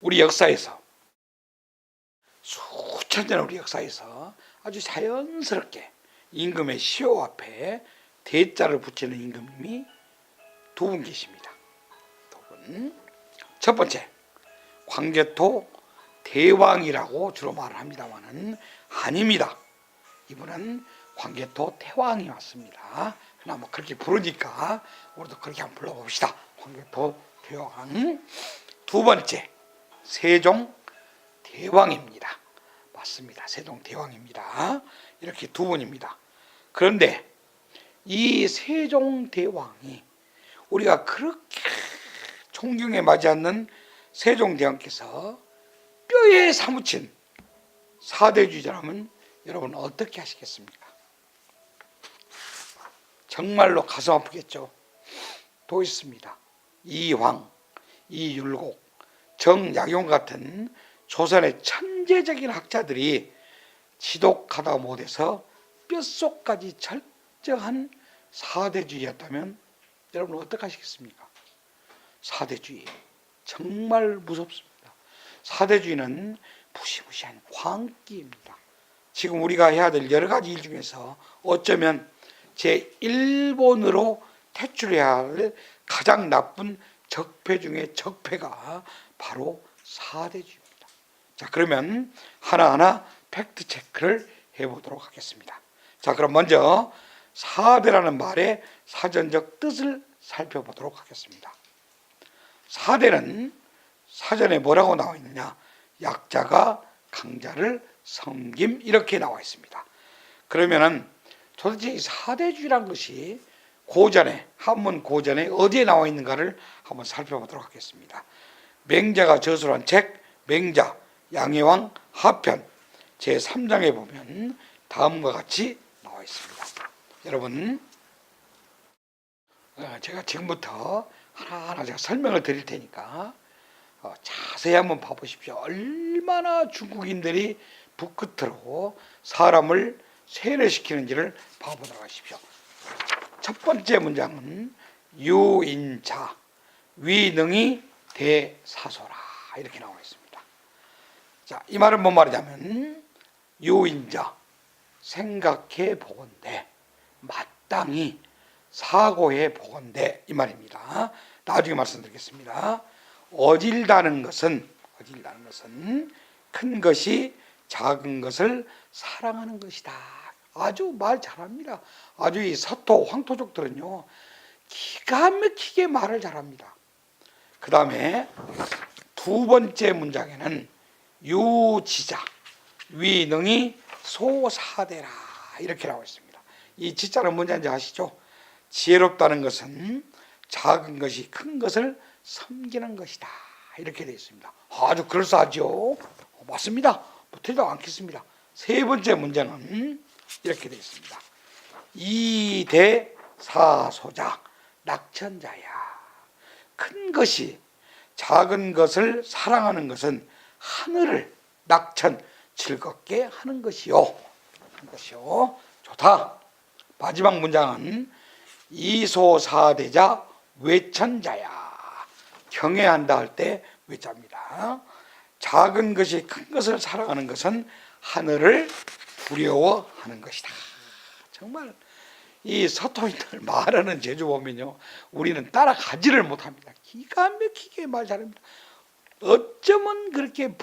우리 역사에서 수천 년 우리 역사에서 아주 자연스럽게 임금의 시호 앞에 대자를 붙이는 임금님이 두 분 계십니다. 두 분. 첫 번째, 광개토 대왕이라고 주로 말을 합니다만은 아닙니다. 이분은 광개토 태왕이 왔습니다. 그러나 뭐 그렇게 부르니까 우리도 그렇게 한번 불러봅시다. 광개토 대왕. 두 번째, 세종 대왕입니다. 맞습니다. 세종 대왕입니다. 이렇게 두 분입니다. 그런데 이 세종 대왕이 우리가 그렇게 존경에 맞지 않는 세종 대왕께서 뼈에 사무친 사대주의자라면 여러분 어떻게 하시겠습니까? 정말로 가슴 아프겠죠. 또 있습니다. 이황, 이율곡, 정약용 같은 조선의 천재적인 학자들이 지독하다 못해서 뼛속까지 절정한 사대주의였다면 여러분 어떡하시겠습니까? 사대주의 정말 무섭습니다. 사대주의는 무시무시한 광기입니다. 지금 우리가 해야 될 여러 가지 일 중에서 어쩌면 제 일본으로 퇴출해야 할 가장 나쁜 적폐 중에 적폐가 바로 사대주의입니다. 자, 그러면 하나하나 팩트 체크를 해 보도록 하겠습니다. 자, 그럼 먼저 사대라는 말의 사전적 뜻을 살펴보도록 하겠습니다. 사대는 사전에 뭐라고 나와 있느냐? 약자가 강자를 섬김 이렇게 나와 있습니다. 그러면은 도대체 이 사대주의란 것이 고전에 한문 고전에 어디에 나와 있는가를 한번 살펴보도록 하겠습니다. 맹자가 저술한 책 맹자 양해왕 하편 제 3장에 보면 다음과 같이 나와 있습니다. 여러분 어, 제가 지금부터 하나하나 제가 설명을 드릴 테니까 어, 자세히 한번 봐보십시오. 얼마나 중국인들이 북 끝으로 사람을 세뇌시키는지를 봐보도록 하십시오. 첫 번째 문장은 유인자 위능이 대사소라 이렇게 나와 있습니다. 자, 이 말은 뭔 말이냐면 유인자 생각해 보건대 마땅히 사고해 보건대 이 말입니다. 나중에 말씀드리겠습니다. 어질다는 것은 어질다는 것은 큰 것이 작은 것을 사랑하는 것이다. 아주 말 잘합니다. 아주 이 서토 황토족들은요 기가 막히게 말을 잘합니다. 그 다음에 두 번째 문장에는 유지자 위능이 소사대라 이렇게 나와 있습니다. 이 지자는 뭔지 아시죠? 지혜롭다는 것은 작은 것이 큰 것을 섬기는 것이다. 이렇게 되어 있습니다. 아주 그럴싸하죠? 어, 맞습니다. 뭐 틀리지 않겠습니다. 세 번째 문제는 이렇게 되어 있습니다. 이대사소자 낙천자야. 큰 것이 작은 것을 사랑하는 것은 하늘을 낙천 즐겁게 하는 것이요. 하는 것이요. 좋다. 마지막 문장은 이소사대자 외천자야. 경외한다 할 때 외자입니다. 작은 것이 큰 것을 사랑하는 것은 하늘을 두려워하는 것이다. 정말 이 서토인들 말하는 제주 보면요, 우리는 따라가지를 못합니다. 기가 막히게 말 잘합니다. 어쩌면 그렇게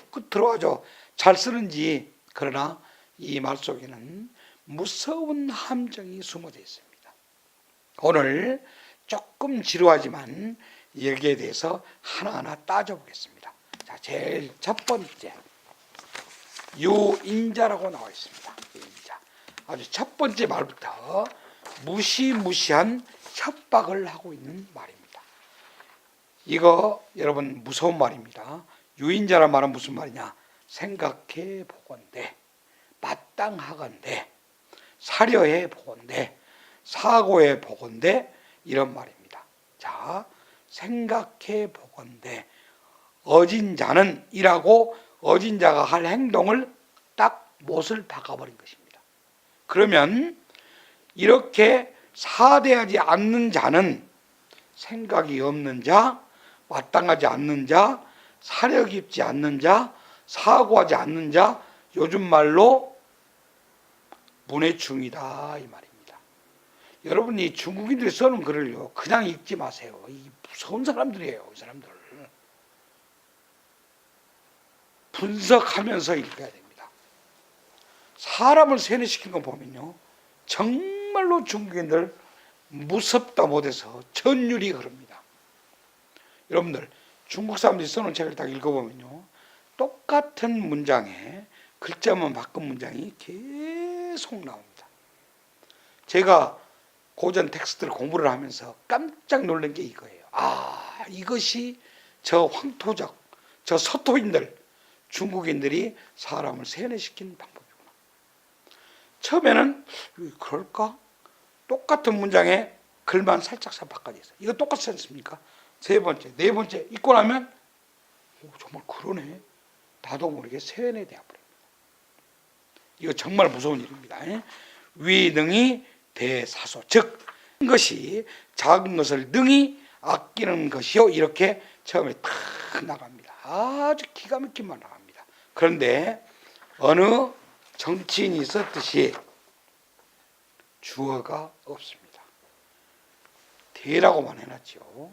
아주 잘 쓰는지 그러나 이 말 속에는 무서운 함정이 숨어져 있습니다. 오늘 조금 지루하지만 여기에 대해서 하나하나 따져보겠습니다. 자, 제일 첫 번째 유인자라고 나와 있습니다. 유인자. 아주 첫 번째 말부터 무시무시한 협박을 하고 있는 말입니다. 이거 여러분 무서운 말입니다. 유인자란 말은 무슨 말이냐? 생각해 보건대, 마땅하건대, 사려해 보건대, 사고해 보건대 이런 말입니다. 자, 생각해 보건대 어진 자는 이라고 어진 자가 할 행동을 딱 못을 박아버린 것입니다. 그러면 이렇게 사대하지 않는 자는 생각이 없는 자, 마땅하지 않는 자, 사려 깊지 않는 자, 사고하지 않는 자, 요즘 말로 문해충이다 이 말입니다. 여러분이 중국인들이 써는 글을요 그냥 읽지 마세요. 이 무서운 사람들이에요, 이 사람들. 분석하면서 읽어야 됩니다. 사람을 세뇌시킨 거 보면요, 정 말로 중국인들 무섭다 못해서 전율이 흐릅니다. 여러분들 중국 사람들이 써놓은 책을 딱 읽어보면요, 똑같은 문장에 글자만 바꾼 문장이 계속 나옵니다. 제가 고전 텍스트를 공부를 하면서 깜짝 놀란 게 이거예요. 아, 이것이 저 황토적, 저 서토인들, 중국인들이 사람을 세뇌시킨 방법이구나. 처음에는 그럴까? 똑같은 문장에 글만 살짝 살 바꿔져 있어요. 이거 똑같지 않습니까? 세 번째, 네 번째 읽고 나면 오, 정말 그러네. 나도 모르게 세뇌돼 버립니다. 이거 정말 무서운 일입니다. 위능이 대사소 즉 것이 작은 것을 능히 아끼는 것이요 이렇게 처음에 탁 나갑니다. 아주 기가 막힌 말 나갑니다. 그런데 어느 정치인이 썼듯이 주어가 없습니다. 대라고만 해놨죠.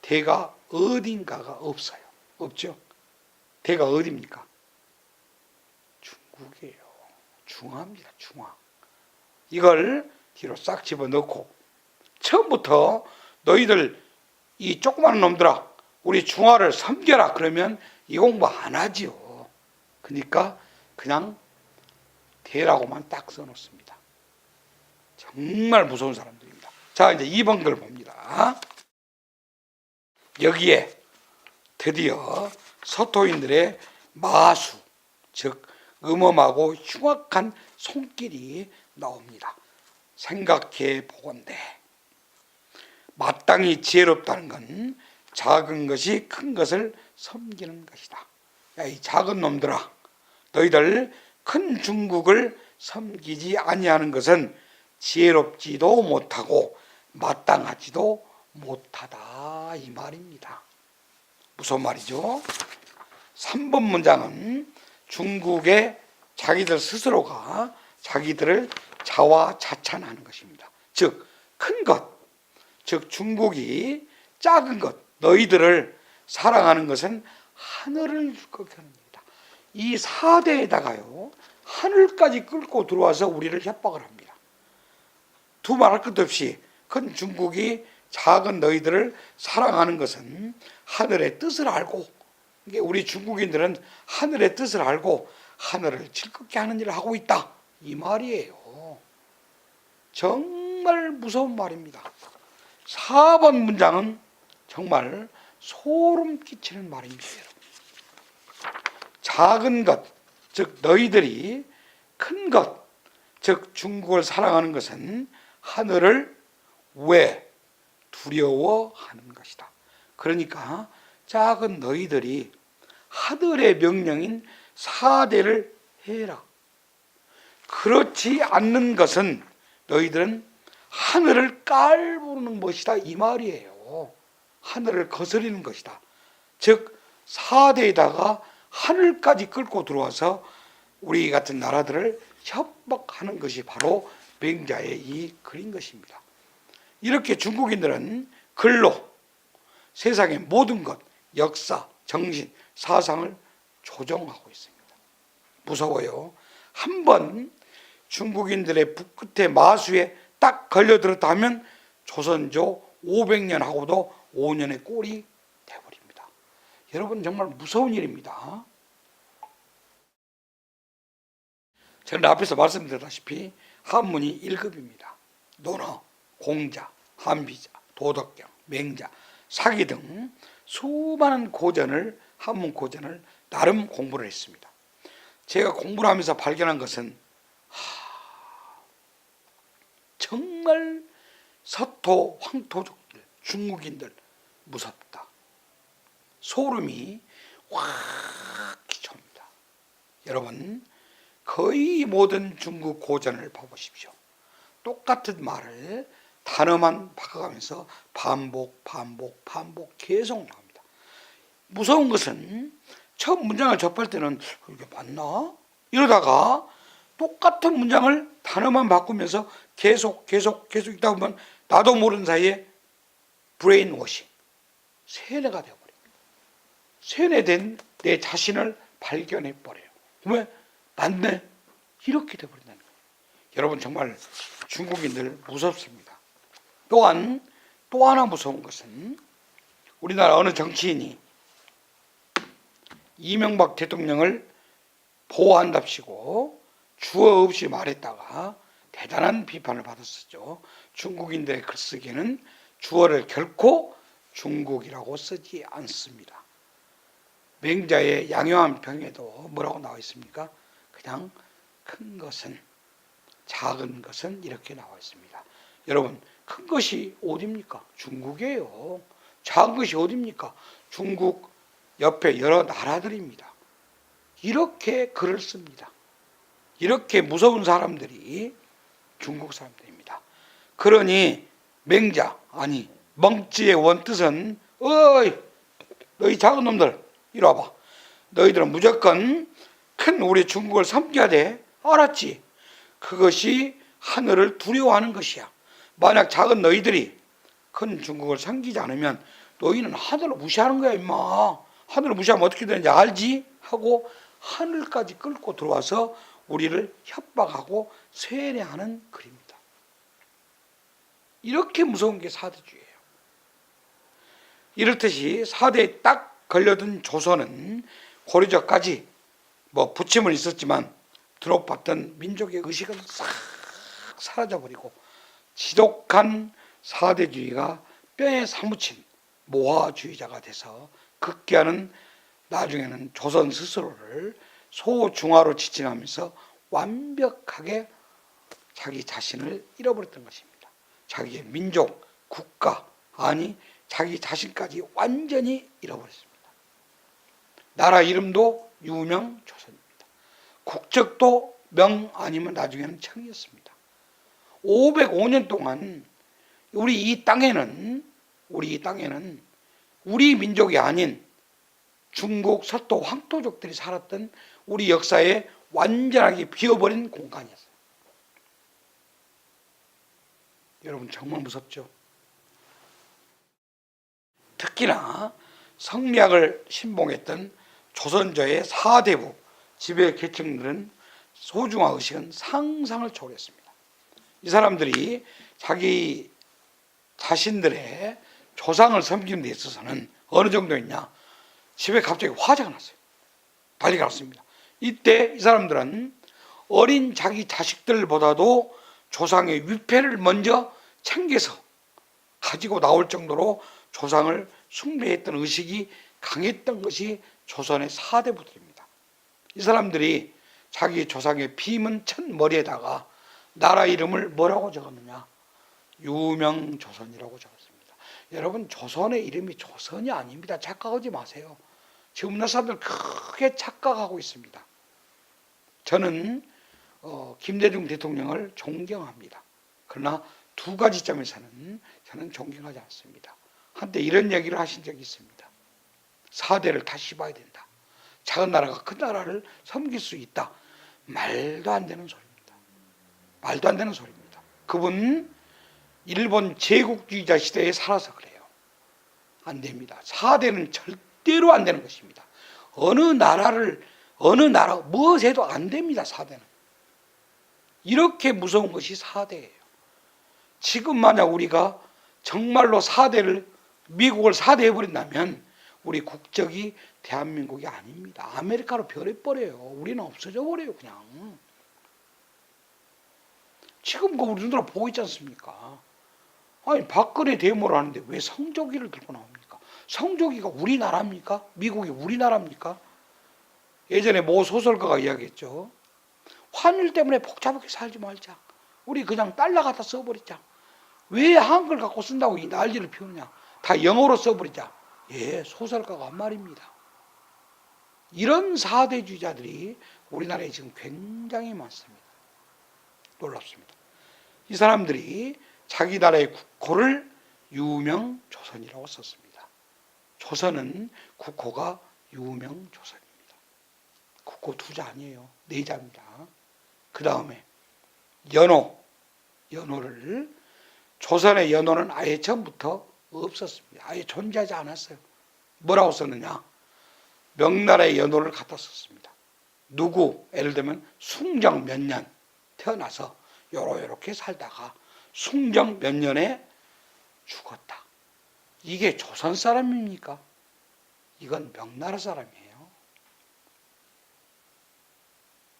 대가 어딘가가 없어요. 없죠. 대가 어디입니까? 중국이에요. 중화입니다. 중화. 이걸 뒤로 싹 집어넣고 처음부터 너희들 이 조그마한 놈들아 우리 중화를 섬겨라 그러면 이 공부 안 하지요. 그러니까 그냥 대라고만 딱 써놓습니다. 정말 무서운 사람들입니다. 자 이제 2번 글 봅니다. 여기에 드디어 서토인들의 마수 즉 음험하고 흉악한 손길이 나옵니다. 생각해 보건대 마땅히 지혜롭다는 건 작은 것이 큰 것을 섬기는 것이다. 야, 이 작은 놈들아, 너희들 큰 중국을 섬기지 아니하는 것은 지혜롭지도 못하고 마땅하지도 못하다 이 말입니다. 무슨 말이죠? 3번 문장은 중국의 자기들 스스로가 자기들을 자화자찬하는 것입니다. 즉, 큰 것, 즉 중국이 작은 것, 너희들을 사랑하는 것은 하늘을 극하는입니다. 이 사대에다가요, 하늘까지 끌고 들어와서 우리를 협박을 합니다. 두 말할 것도 없이 큰 중국이 작은 너희들을 사랑하는 것은 하늘의 뜻을 알고 이게 우리 중국인들은 하늘의 뜻을 알고 하늘을 즐겁게 하는 일을 하고 있다 이 말이에요. 정말 무서운 말입니다. 4번 문장은 정말 소름 끼치는 말입니다. 작은 것, 즉 너희들이 큰 것, 즉 중국을 사랑하는 것은 하늘을 왜 두려워하는 것이다. 그러니까 작은 너희들이 하늘의 명령인 사대를 해라. 그렇지 않는 것은 너희들은 하늘을 깔보는 것이다 이 말이에요. 하늘을 거스리는 것이다. 즉 사대에다가 하늘까지 끌고 들어와서 우리 같은 나라들을 협박하는 것이 바로 맹자의 이 글인 것입니다. 이렇게 중국인들은 글로 세상의 모든 것, 역사, 정신, 사상을 조정하고 있습니다. 무서워요. 한 번 중국인들의 북끝의 마수에 딱 걸려들었다 하면 조선조 500년 하고도 5년의 꼴이. 여러분 정말 무서운 일입니다. 제가 앞에서 말씀드렸다시피 한문이 1급입니다. 논어, 공자, 한비자, 도덕경, 맹자, 사기 등 수많은 고전을 한문 고전을 나름 공부를 했습니다. 제가 공부를 하면서 발견한 것은 하, 정말 서토 황토족들 중국인들 무섭다. 소름이 확 끼쳐옵니다. 여러분 거의 모든 중국 고전을 봐보십시오. 똑같은 말을 단어만 바꿔가면서 반복, 반복, 반복 계속 나옵니다. 무서운 것은 처음 문장을 접할 때는 이게 맞나? 이러다가 똑같은 문장을 단어만 바꾸면서 계속 계속 계속 있다 보면 나도 모르는 사이에 브레인 워싱 세뇌가 되어버립니다. 세뇌된 내 자신을 발견해 버려요. 왜? 맞네. 이렇게 되어버린다는 거예요. 여러분 정말 중국인들 무섭습니다. 또한 또 하나 무서운 것은 우리나라 어느 정치인이 이명박 대통령을 보호한답시고 주어 없이 말했다가 대단한 비판을 받았었죠. 중국인들의 글쓰기는 주어를 결코 중국이라고 쓰지 않습니다. 맹자의 양요한 평에도 뭐라고 나와 있습니까? 그냥 큰 것은 작은 것은 이렇게 나와 있습니다. 여러분 큰 것이 어디입니까? 중국이에요. 작은 것이 어디입니까? 중국 옆에 여러 나라들입니다. 이렇게 글을 씁니다. 이렇게 무서운 사람들이 중국 사람들입니다. 그러니 맹자 아니 멍찌의 원뜻은 어이 너희 작은 놈들 이리 와봐. 너희들은 무조건 큰 우리 중국을 섬겨야 돼. 알았지? 그것이 하늘을 두려워하는 것이야. 만약 작은 너희들이 큰 중국을 섬기지 않으면 너희는 하늘을 무시하는 거야 임마. 하늘을 무시하면 어떻게 되는지 알지? 하고 하늘까지 끌고 들어와서 우리를 협박하고 세뇌하는 글입니다. 이렇게 무서운 게 사대주의예요. 이렇듯이 사대에 딱 걸려든 조선은 고려적까지 뭐 부침은 있었지만 드롭받던 민족의 의식은 싹 사라져버리고 지독한 사대주의가 뼈에 사무친 모화주의자가 돼서 극기하는 나중에는 조선 스스로를 소중화로 지칭하면서 완벽하게 자기 자신을 잃어버렸던 것입니다. 자기의 민족, 국가, 아니 자기 자신까지 완전히 잃어버렸습니다. 나라 이름도 유명 조선입니다. 국적도 명 아니면 나중에는 청이었습니다. 505년 동안 우리 이 땅에는 우리 이 땅에는 우리 민족이 아닌 중국 서도 황토족들이 살았던 우리 역사에 완전하게 비어버린 공간이었어요. 여러분 정말 무섭죠? 특히나 성리학을 신봉했던 조선조의 사대부 지배 계층들은 소중화 의식은 상상을 초월했습니다. 이 사람들이 자기 자신들의 조상을 섬기는 데 있어서는 어느 정도였냐? 집에 갑자기 화재가 났어요. 난리가 났습니다. 이때 이 사람들은 어린 자기 자식들보다도 조상의 위패를 먼저 챙겨서 가지고 나올 정도로 조상을 숭배했던 의식이 강했던 것이 조선의 사대부들입니다. 이 사람들이 자기 조상의 피문 첫 머리에다가 나라 이름을 뭐라고 적었느냐? 유명 조선이라고 적었습니다. 여러분 조선의 이름이 조선이 아닙니다. 착각하지 마세요. 지금 우리나라 사람들 크게 착각하고 있습니다. 저는 어, 김대중 대통령을 존경합니다. 그러나 두 가지 점에서는 저는 존경하지 않습니다. 한때 이런 얘기를 하신 적이 있습니다. 사대를 다시 봐야 된다. 작은 나라가 큰 나라를 섬길 수 있다. 말도 안 되는 소리입니다. 말도 안 되는 소리입니다. 그분 일본 제국주의자 시대에 살아서 그래요. 안 됩니다. 사대는 절대로 안 되는 것입니다. 어느 나라를 어느 나라 무엇해도 안 됩니다. 사대는. 이렇게 무서운 것이 사대예요. 지금 만약 우리가 정말로 사대를 미국을 사대해 버린다면 우리 국적이 대한민국이 아닙니다. 아메리카로 변해버려요. 우리는 없어져 버려요, 그냥. 지금 그 우리나라 보고 있지 않습니까? 아니, 박근혜 데모를 하는데 왜 성조기를 들고 나옵니까? 성조기가 우리나라입니까? 미국이 우리나라입니까? 예전에 모 소설가가 이야기했죠. 환율 때문에 복잡하게 살지 말자. 우리 그냥 달러 갖다 써버리자. 왜 한글 갖고 쓴다고 이 난리를 피우느냐. 다 영어로 써버리자. 예, 소설가가 한 말입니다. 이런 사대주의자들이 우리나라에 지금 굉장히 많습니다. 놀랍습니다. 이 사람들이 자기 나라의 국호를 유명 조선이라고 썼습니다. 조선은 국호가 유명 조선입니다. 국호 두자 아니에요. 네 자입니다. 그 다음에 연호, 연호를 조선의 연호는 아예 처음부터 없었습니다. 아예 존재하지 않았어요. 뭐라고 썼느냐? 명나라의 연호를 갖다 썼습니다. 누구? 예를 들면 숭정 몇 년 태어나서 요러 요렇게 살다가 숭정 몇 년에 죽었다. 이게 조선 사람입니까? 이건 명나라 사람이에요.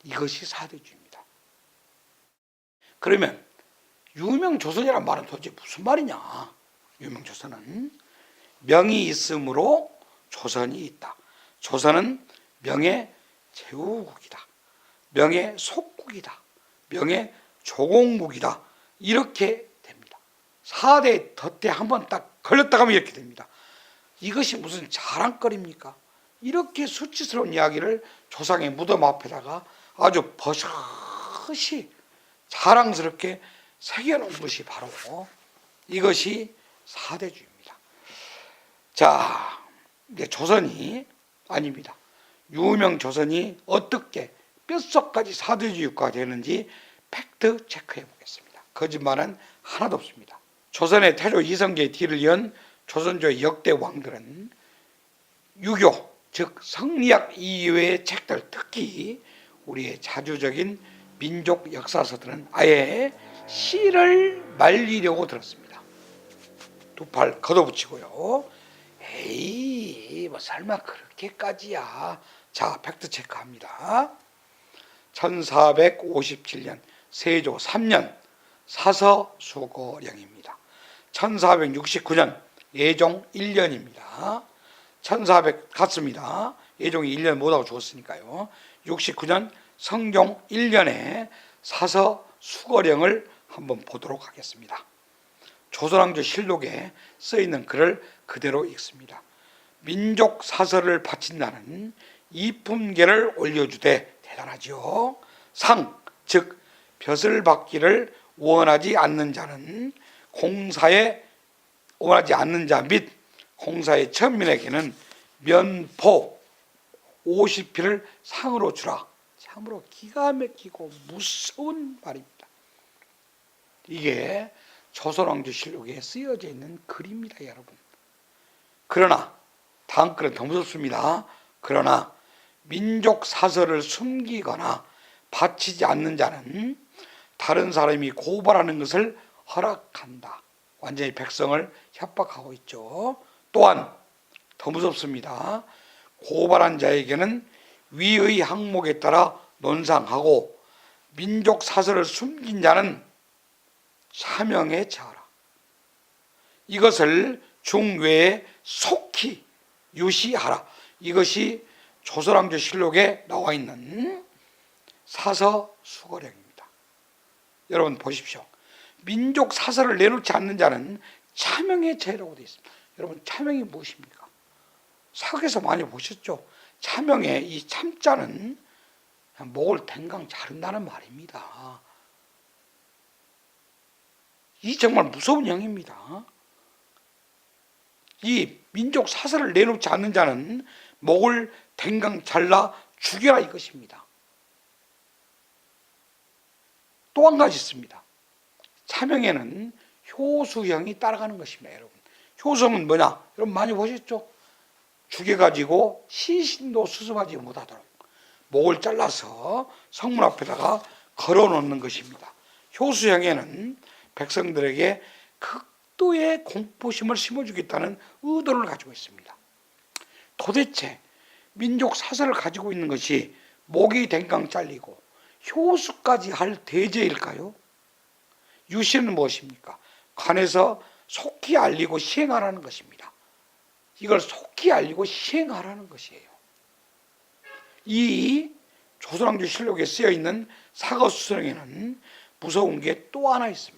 이것이 사대주의입니다. 그러면 유명 조선이란 말은 도대체 무슨 말이냐? 유명 조선은 명이 있으므로 조선이 있다. 조선은 명의 제후국이다. 명의 속국이다. 명의 조공국이다. 이렇게 됩니다. 4대 덫에 한번 딱 걸렸다 가면 이렇게 됩니다. 이것이 무슨 자랑거리입니까? 이렇게 수치스러운 이야기를 조상의 무덤 앞에다가 아주 버젓이 자랑스럽게 새겨놓은 것이 바로 이것이 사대주의입니다. 자, 이제 조선이 아닙니다. 유명 조선이 어떻게 뼛속까지 사대주의 국가가 되는지 팩트 체크해 보겠습니다. 거짓말은 하나도 없습니다. 조선의 태조 이성계의 뒤를 이은 조선조의 역대 왕들은 유교, 즉 성리학 이외의 책들, 특히 우리의 자주적인 민족 역사서들은 아예 씨를 말리려고 들었습니다. 두 팔 걷어붙이고요. 에이, 뭐 설마 그렇게까지야. 자, 팩트 체크합니다. 1457년 세조 3년 사서 수고령입니다. 1469년 예종 1년입니다. 1400 같습니다. 예종이 1년 못하고 죽었으니까요. 69년 성종 1년에 사서 수거령을 한번 보도록 하겠습니다. 조선왕조 실록에 써 있는 글을 그대로 읽습니다. 민족 사설을 바친다는 이품계를 올려주되 대단하지요. 상, 즉 벼슬 받기를 원하지 않는 자는 공사에 원하지 않는 자 및 공사의 천민에게는 면포 50피를 상으로 주라. 참으로 기가 막히고 무서운 말입니다. 이게 조선왕조 실록에 쓰여져 있는 글입니다, 여러분. 그러나 다음 글은 더 무섭습니다. 그러나 민족 사설을 숨기거나 바치지 않는 자는 다른 사람이 고발하는 것을 허락한다. 완전히 백성을 협박하고 있죠. 또한 더 무섭습니다. 고발한 자에게는 위의 항목에 따라 논상하고 민족 사설을 숨긴 자는 사명에 처하라. 이것을 중외에 속히 유시하라. 이것이 조선왕조 실록에 나와 있는 사서 수거령입니다. 여러분 보십시오. 민족 사설을 내놓지 않는 자는 차명의 죄라고 되어 있습니다. 여러분 차명이 무엇입니까? 사극에서 많이 보셨죠? 차명의 이 참자는 목을 댕강 자른다는 말입니다. 이 정말 무서운 영입니다. 이 민족 사설을 내놓지 않는 자는 목을 댕강 잘라 죽여라 이것입니다. 또 한 가지 있습니다. 차명에는 효수형이 따라가는 것입니다, 여러분. 효성은 뭐냐? 여러분 많이 보셨죠? 죽여가지고 시신도 수습하지 못하도록 목을 잘라서 성문 앞에다가 걸어놓는 것입니다. 효수형에는 백성들에게 극도의 공포심을 심어주겠다는 의도를 가지고 있습니다. 도대체 민족 사설을 가지고 있는 것이 목이 댕강 잘리고 효수까지 할 대죄일까요? 유신은 무엇입니까? 관에서 속히 알리고 시행하라는 것입니다. 이걸 속히 알리고 시행하라는 것이에요. 이 조선왕조 실록에 쓰여 있는 사거수성에는 무서운 게 또 하나 있습니다.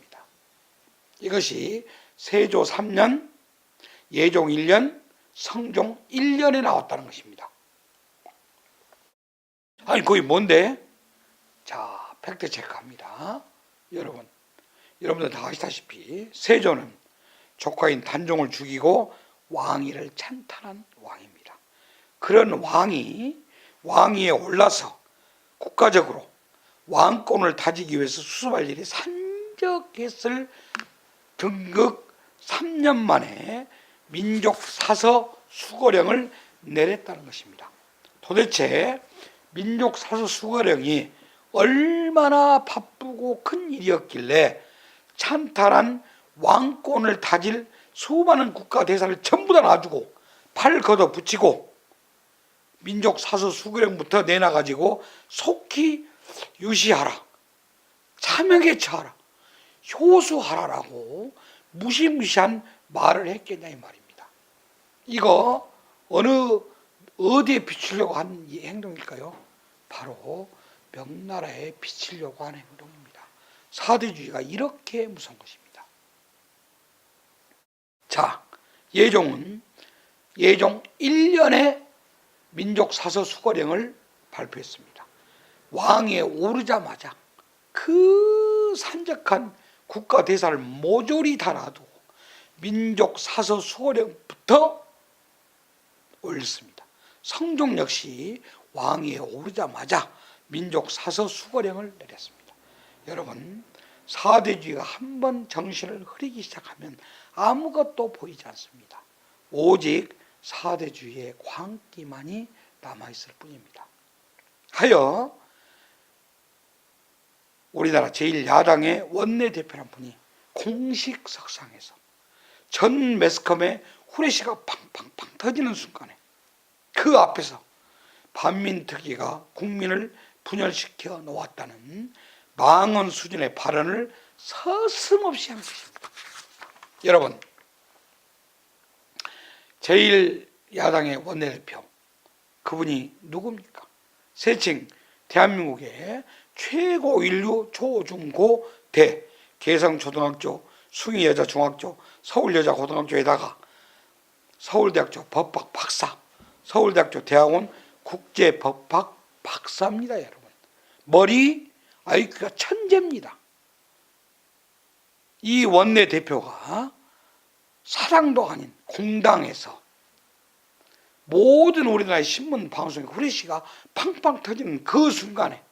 이것이 세조 3년, 예종 1년, 성종 1년에 나왔다는 것입니다. 아니, 거기 뭔데? 자, 팩트 체크합니다. 여러분, 여러분들 다 아시다시피 세조는 조카인 단종을 죽이고 왕위를 찬탄한 왕입니다. 그런 왕이 왕위에 올라서 국가적으로 왕권을 다지기 위해서 수습할 일이 산적했을 등극 3년 만에 민족 사서 수거령을 내렸다는 것입니다. 도대체 민족 사서 수거령이 얼마나 바쁘고 큰 일이었길래 찬탈한 왕권을 다질 수많은 국가 대사를 전부 다 놔주고 팔 걷어 붙이고 민족 사서 수거령부터 내놔가지고 속히 유시하라 참여게 처하라 효수하라라고 무시무시한 말을 했겠냐 이 말입니다. 이거 어느 어디에 비추려고 한이 행동일까요? 바로 명나라에 비치려고 한 행동입니다. 사대주의가 이렇게 무서운 것입니다. 자, 예종은 예종 1년에 민족 사서 수거령을 발표했습니다. 왕에 오르자마자 그 산적한 국가 대사를 모조리 다 놔두고 민족 사서 수거령부터 올렸습니다. 성종 역시 왕위에 오르자마자 민족 사서 수거령을 내렸습니다. 여러분 사대주의가 한 번 정신을 흐리기 시작하면 아무것도 보이지 않습니다. 오직 사대주의의 광기만이 남아있을 뿐입니다. 하여 우리나라 제1야당의 원내대표란 분이 공식 석상에서 전 매스컴에 후레쉬가 팡팡팡 터지는 순간에 그 앞에서 반민특위가 국민을 분열시켜 놓았다는 망언 수준의 발언을 서슴없이 한 것입니다. 여러분, 제1야당의 원내대표 그분이 누굽니까? 세칭 대한민국의 최고 인류 초중고 대 개성초등학교 숭이여자중학교 서울여자고등학교에다가 서울대학교 법학 박사 서울대학교 대학원 국제법학 박사입니다 여러분. 머리 IQ가 천재입니다. 이 원내대표가 사랑도 아닌 공당에서 모든 우리나라의 신문 방송에 후레쉬가 팡팡 터지는 그 순간에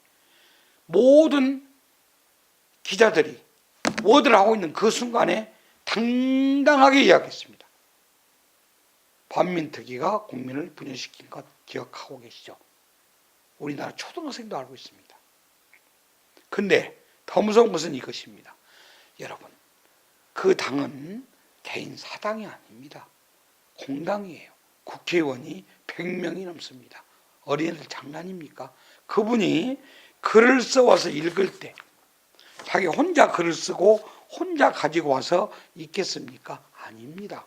모든 기자들이 워드를 하고 있는 그 순간에 당당하게 이야기했습니다. 반민특위가 국민을 분열시킨 것 기억하고 계시죠? 우리나라 초등학생도 알고 있습니다. 근데 더 무서운 것은 이것입니다. 여러분, 그 당은 개인 사당이 아닙니다. 공당이에요. 국회의원이 100명이 넘습니다. 어린애들 장난입니까? 그분이 글을 써와서 읽을 때 자기 혼자 글을 쓰고 혼자 가지고 와서 읽겠습니까? 아닙니다.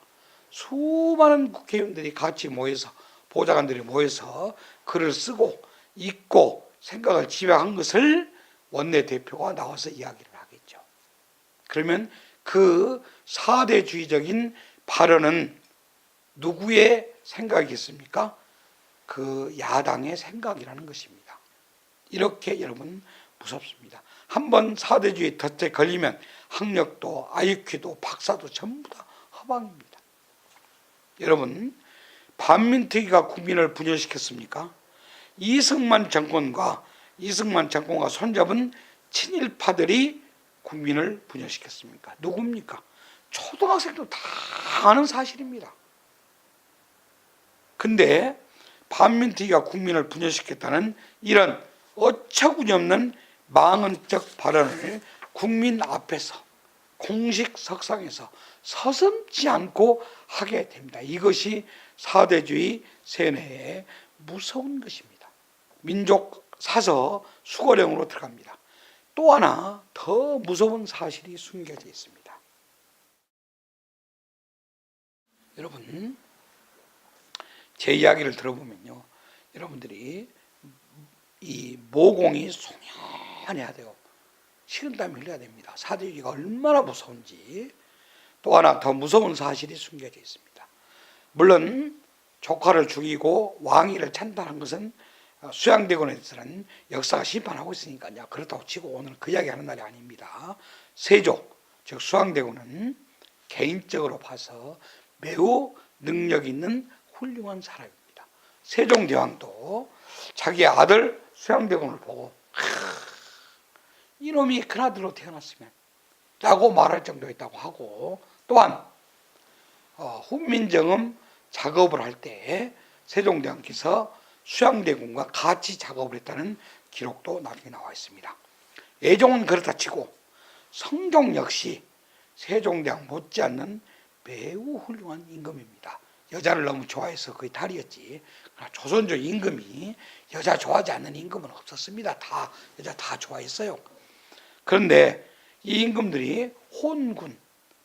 수많은 국회의원들이 같이 모여서 보좌관들이 모여서 글을 쓰고 읽고 생각을 집약한 것을 원내대표가 나와서 이야기를 하겠죠. 그러면 그 사대주의적인 발언은 누구의 생각이겠습니까? 그 야당의 생각이라는 것입니다. 이렇게 여러분 무섭습니다. 한번 사대주의 덫에 걸리면 학력도 IQ도 박사도 전부 다 허방입니다. 여러분 반민특위가 국민을 분열시켰습니까? 이승만 정권과 이승만 정권과 손잡은 친일파들이 국민을 분열시켰습니까? 누굽니까? 초등학생도 다 아는 사실입니다. 근데 반민특위가 국민을 분열시켰다는 이런 어처구니 없는 망언적 발언을 국민 앞에서 공식 석상에서 서슴지 않고 하게 됩니다. 이것이 사대주의 세뇌의 무서운 것입니다. 민족 사서 수거령으로 들어갑니다. 또 하나 더 무서운 사실이 숨겨져 있습니다. 여러분, 제 이야기를 들어보면요. 여러분들이 이 모공이 송연해야 돼요. 식은땀이 흘려야 됩니다. 사대주의가 얼마나 무서운지 또 하나 더 무서운 사실이 숨겨져 있습니다. 물론 조카를 죽이고 왕위를 찬탈한 것은 수양대군에서는 역사가 심판하고 있으니까요. 그렇다고 치고 오늘 그 이야기 하는 날이 아닙니다. 세조, 즉 수양대군은 개인적으로 봐서 매우 능력 있는 훌륭한 사람입니다. 세종대왕도 자기 아들 수양대군을 보고 하, 이놈이 큰아들로 태어났으면 라고 말할 정도였다고 하고 또한 어, 훈민정음 작업을 할 때 세종대왕께서 수양대군과 같이 작업을 했다는 기록도 나중에 나와 있습니다. 애종은 그렇다 치고 성종 역시 세종대왕 못지않는 매우 훌륭한 임금입니다. 여자를 너무 좋아해서 거의 탈이었지. 그러나 조선조 임금이 여자 좋아하지 않는 임금은 없었습니다. 다 여자 다 좋아했어요. 그런데 이 임금들이 혼군,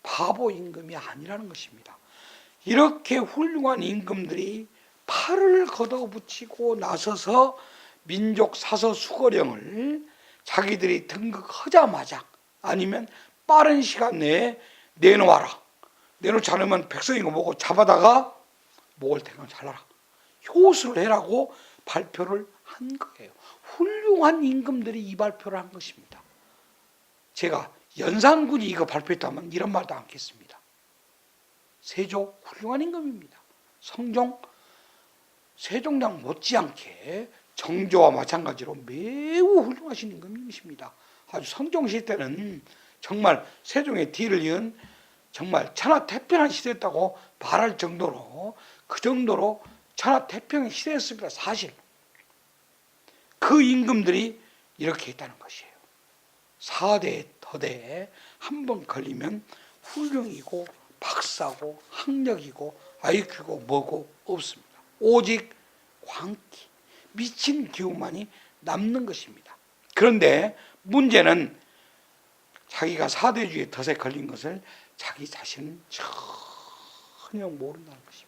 바보 임금이 아니라는 것입니다. 이렇게 훌륭한 임금들이 팔을 걷어붙이고 나서서 민족 사서 수거령을 자기들이 등극하자마자 아니면 빠른 시간 내에 내놓아라. 내놓지 않으면 백성이 거 보고 잡아다가 목을 태강 잘라라. 효수를 해라고 발표를 한 거예요. 훌륭한 임금들이 이 발표를 한 것입니다. 제가 연산군이 이거 발표했다면 이런 말도 않겠습니다. 세조 훌륭한 임금입니다. 성종 세종당 못지않게 정조와 마찬가지로 매우 훌륭하신 임금님이십니다. 아주 성종시 때는 정말 세종의 뒤를 이은 정말 천하태평한 시대였다고 말할 정도로 그 정도로 천하태평의 시대였습니다. 사실 그 임금들이 이렇게 했다는 것이에요. 4대 더대에 한 번 걸리면 훌륭이고 박사고 학력이고 아이큐고 뭐고 없습니다. 오직 광기, 미친 기운만이 남는 것입니다. 그런데 문제는 자기가 사대주의 덫에 걸린 것을 자기 자신은 전혀 모른다는 것입니다.